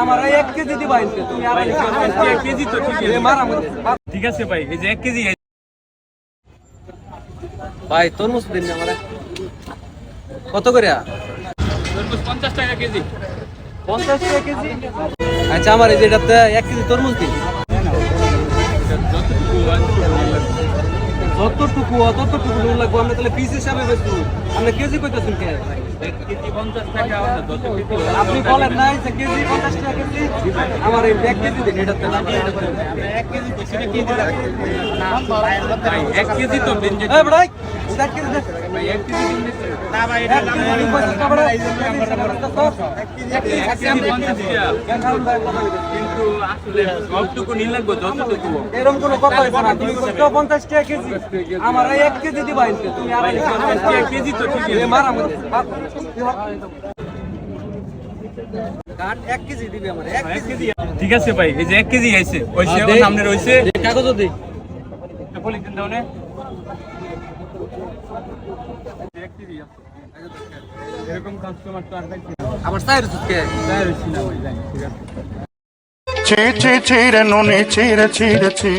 আমার এক কেজি দিবা তুমি আর এক কেজি তো ঠিক আছে। মারা মধ্যে ঠিক আছে ভাই এই যে এক কেজি ভাই তরমুজ দিন না কত করে তরমুজ পঞ্চাশ টাকা কেজি। পঞ্চাশ টাকা কেজি? আচ্ছা আমার এই যে এটাতে এক কেজি তরমুজ দিন। যতটুকু অতটুকু লাগবো। আমরা তাহলে পিস হিসাবে বেচবো। আমরা কেজি কইতেছেন কে? আপনি বলেন নাই যে কেজি পঞ্চাশ টাকা কেজি আমার এই এক কেজি দিন এটাতে এক কেজি এক কেজি তো কিন্তু আসলে সবটুকু নিয়ে লাগবে যতটুকু। এরকম কোনো কথা না তুমি পঞ্চাশ টাকা কেজি। আমার এক কেজি দিবা তুমি আর কেজি তো ঠিক আছে। মারা কেজি ঠিক আছে ভাই এই যে এক কেজি আইছে ওই সামনে রইছে। দে, কাগজ দি। দাও না এরকম কাস্টমার তো আর। আবার সাইড সুতকে ভাই যাই ঠিক আছে। ছি ছি ছিড়ে নুনি ছিড়ে ছিড়েছি